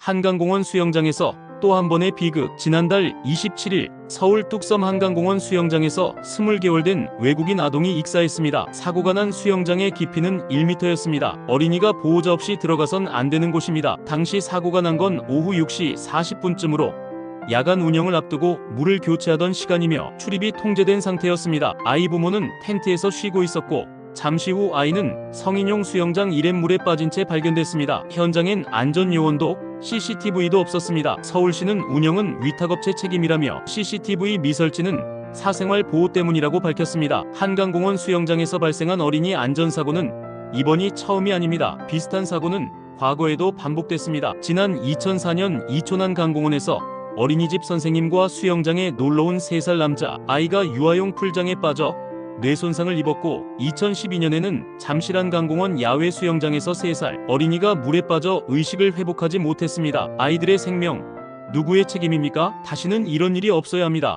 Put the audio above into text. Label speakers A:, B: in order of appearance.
A: 한강공원 수영장에서 또 한 번의 비극. 지난달 27일 서울 뚝섬 한강공원 수영장에서 20개월 된 외국인 아동이 익사했습니다. 사고가 난 수영장의 깊이는 1m였습니다. 어린이가 보호자 없이 들어가선 안 되는 곳입니다. 당시 사고가 난 건 오후 6시 40분쯤으로 야간 운영을 앞두고 물을 교체하던 시간이며 출입이 통제된 상태였습니다. 아이 부모는 텐트에서 쉬고 있었고 잠시 후 아이는 성인용 수영장 이렛물에 빠진 채 발견됐습니다. 현장엔 안전요원도 CCTV도 없었습니다. 서울시는 운영은 위탁업체 책임이라며 CCTV 미설치는 사생활 보호 때문이라고 밝혔습니다. 한강공원 수영장에서 발생한 어린이 안전사고는 이번이 처음이 아닙니다. 비슷한 사고는 과거에도 반복됐습니다. 지난 2004년 이촌한 강공원에서 어린이집 선생님과 수영장에 놀러온 3살 남자 아이가 유아용 풀장에 빠져 뇌 손상을 입었고 2012년에는 잠실한 강공원 야외 수영장에서 3살 어린이가 물에 빠져 의식을 회복하지 못했습니다. 아이들의 생명 누구의 책임입니까? 다시는 이런 일이 없어야 합니다.